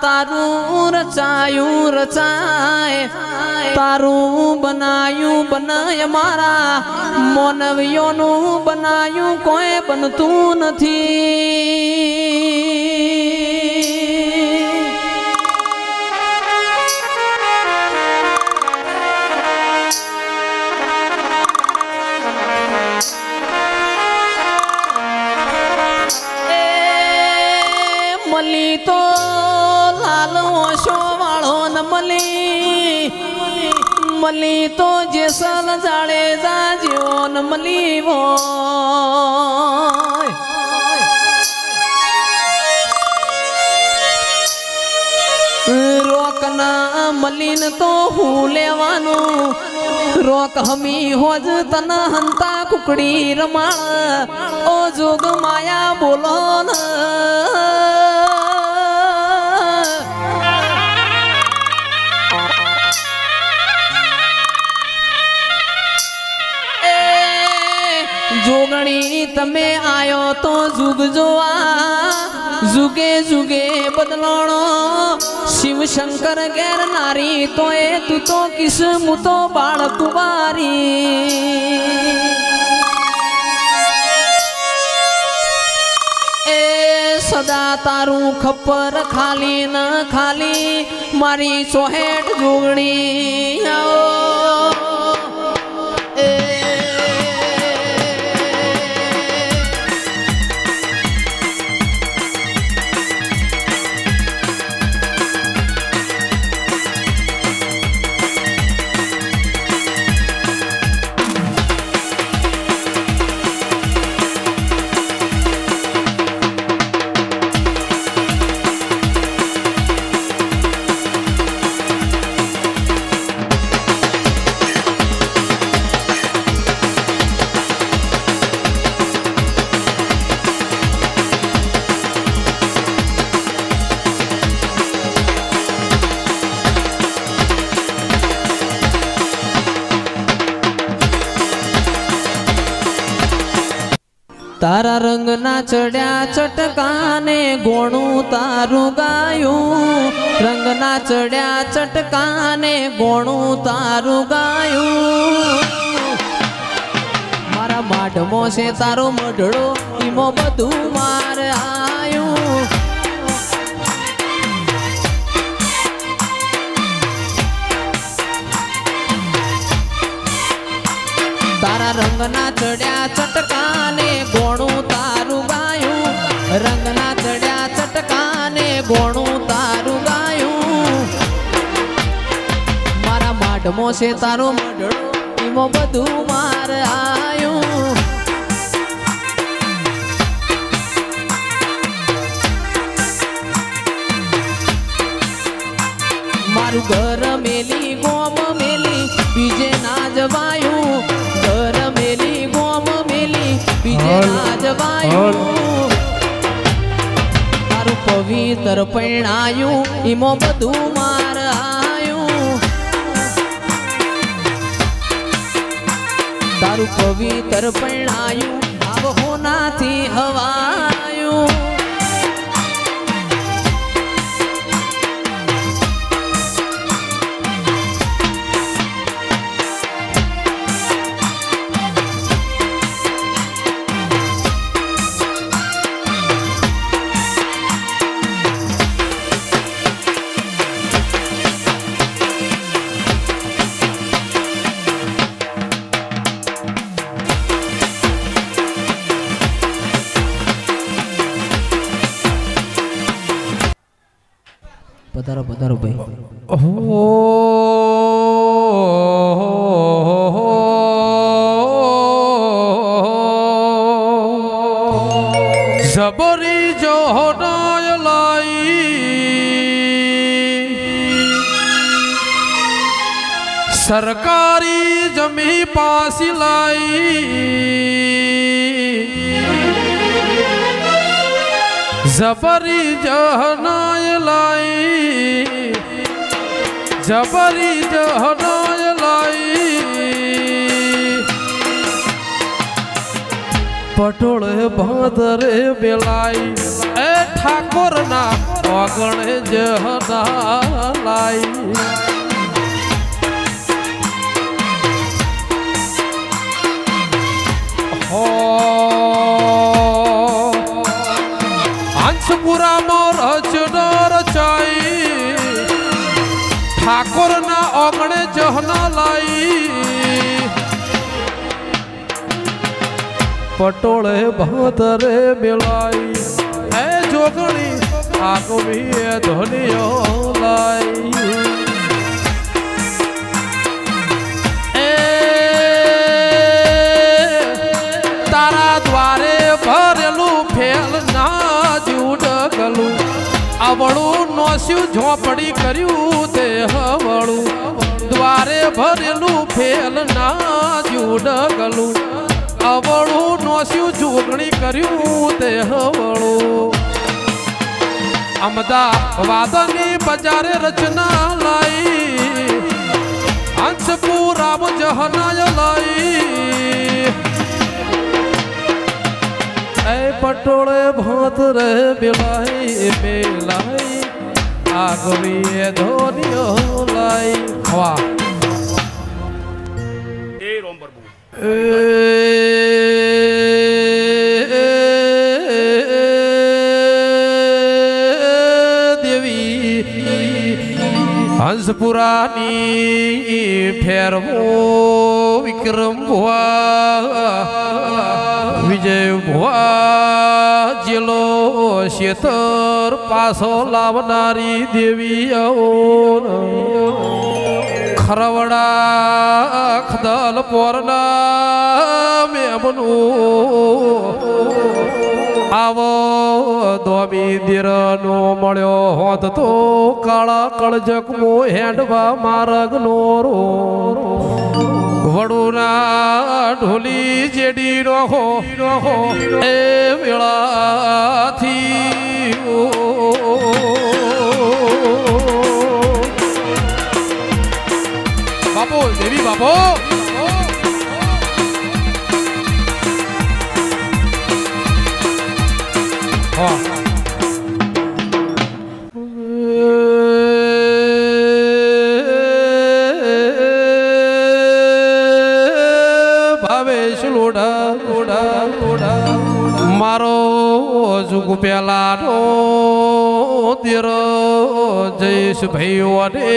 તારું રચાયું રચાય. તારું બનાયું બનાય મારા. મોનવીઓનું બનાયું કોઈ બનતું નથી. મલી તો જેસલ જાડે જાજ્યો ન મલી વો રોક ના મલીન તો હું લેવાનું. રોક હમી હોજ તન હંતા કુકડી રમાણ. ઓ જોગ માયા બોલો ન. તમે આયો તો જુગ જોવા. જુગે જુગે બદલાણો. શિવ શંકર ઘેર નારી તો એ તું તો કિસ્મુ તો બાળ કુમારી એ સદા તારું ખપ્પર ખાલી ન ખાલી, મારી સોહેઠ જોગણી આવો. ચડ્યા ચટકાને ગોણું તારું ગાયું. રંગના ચડ્યા ચટકાને ગોણું તારું ગાયું. મારા માઢમો છે તારો મઢડો, ઈમો બધું માર આયું. તારા રંગના ચડ્યા ચટકાને ગોણું રંગના ચડ્યા ચટકાને ભોણું તારું ગાયું. મારા માઢમો છે તારો મઢડો એમાં બધું માર આયું. મારું ઘર મેલી ગોમ મેલી બીજે ના જવાયું. ઘર મેલી ગોમ મેલી બીજે ના જવાયું. તારું પવિત્ર પૈણાયું ઈમો બધું માર આયું તારું પવિત્ર પૈણાયું આવ હવાયું સરકારી જમી પાસી લાઈ. જબરી જહનાય લાઈ. જબરી જહનાય લાઈ. પટોળે ભાદરે બેલાઈ એ ઠાકોરના ઓગણે જહના લાઈ. હંસપુરામાં રચનો રચાઈ ઠાકોરના ઓગણે જહના લાઈ. પટોળે ભાતરે મેલાઈ હે જોગણી આગવી એ ધોનીઓ લાઈ. ભરેલું ફેલ ના જુડગલું અવળું નોસ્યું, ઝોપડી કર્યું તે હવળું દ્વારે ભરેલું ફેલ ના જુડગલું અવળું નોસ્યું જોગણી કર્યું તે હવળું અમદાવાદની બજારે રચના લાઈ. હંસપુરામ જહનાય લાઈ. એ પટોળે ભાત રે બેલાઈ બેલાઈ આગવી ધોનિયો લાઈ વાહ એ રોમ પ્રભુ. દેવી. હંસપુરાની ફેરવો. વિક્રમ ભુવા, વિજય ભુવા શેતર પાસો લાવનારી દેવી ખરવડા ખદલ પોરના મેમનું આવો દોમી દીરનો મળ્યો હોત તો કાળા કળજક મો હેડવા માર્ગ નો રો વડુના ઢોલી જેડી નો હો એ વેળાથી બાપો દેવી બાપો. ભાવેશ પેલાનો તેર જયેશ ભાઈઓ અને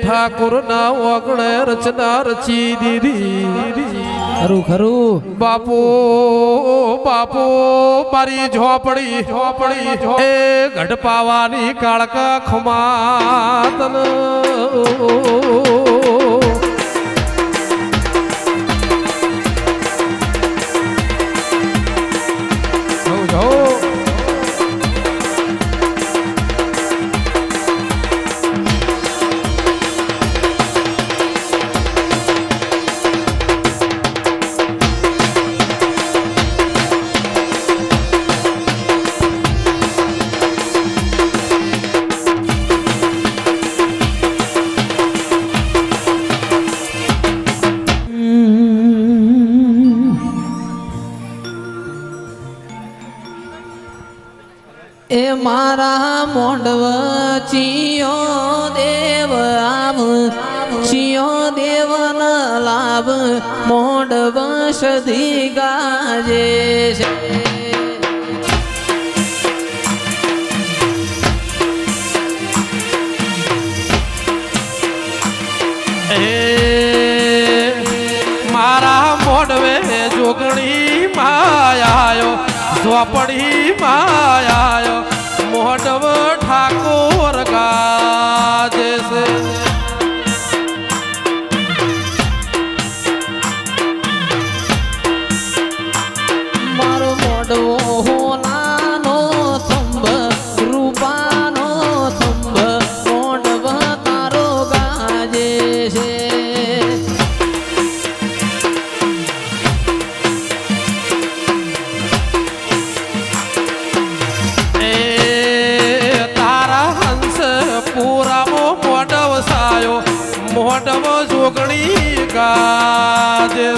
ઠાકોરના ઓગણે રચના રચી દીધી ખરું ખરું બાપુ બાપુ મારી ઝોપડી ઝોપડી એ ગઢપાવાની કાળકા ખમાતન મારા ચિયો દેવ આવ, ચિયો દેવ ન લાભ મોંડવ સધી ગાજે છે. જોગણી માયાયો, ઝોપડી માયાયો મોડવ ઠાકોર ગાજે છે. મોડવ જોગણી ગાજે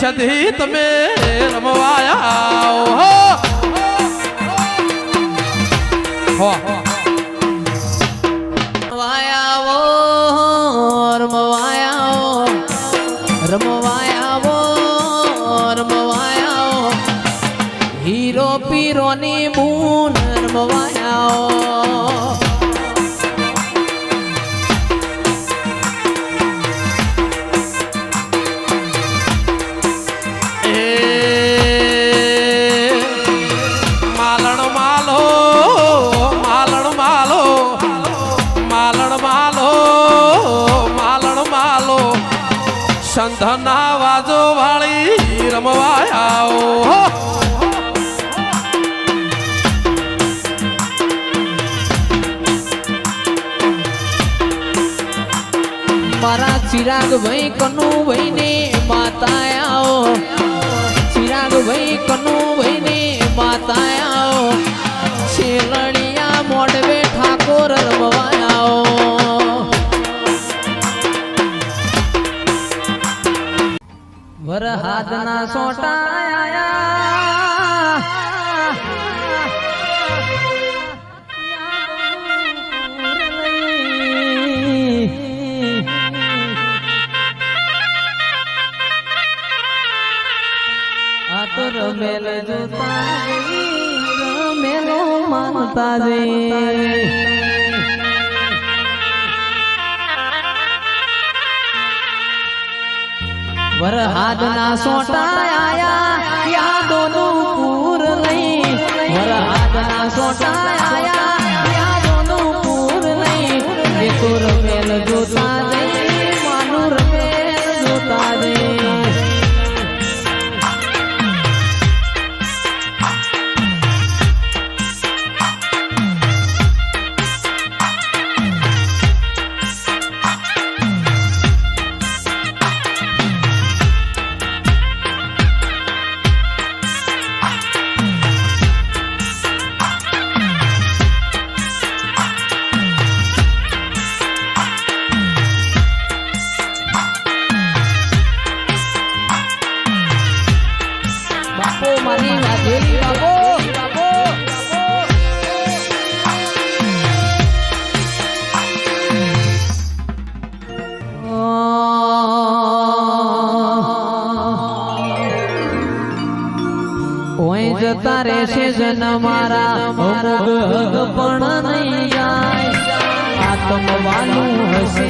शधी तमें रमवाया ओ हो हो। रमवाया हीरो पीरो नी मून रमवाया ધના વાજો વાળી રમવા આવો. મારા ચિરાગ ભાઈ કનુ ભાઈ ને માતા આવો. ચિરાગ ભાઈ કનુ વરહાદના સોટા આયા યાદોનું પૂર લઈ વરહાદના સોટા રહેશે જન મારા પણ નહીં જાય. આત્મવાનું હશે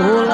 তোলা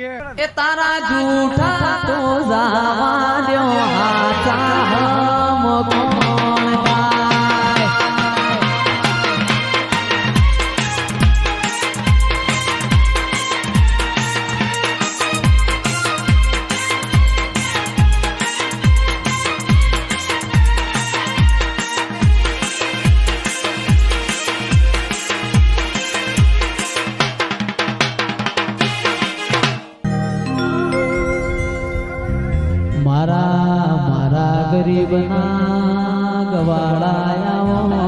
એ તારા જૂઠા તો જાવા દ્યો હાચા ના ગવાળાયા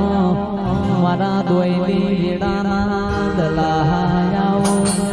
મારા દોયની વેડાના દલાયા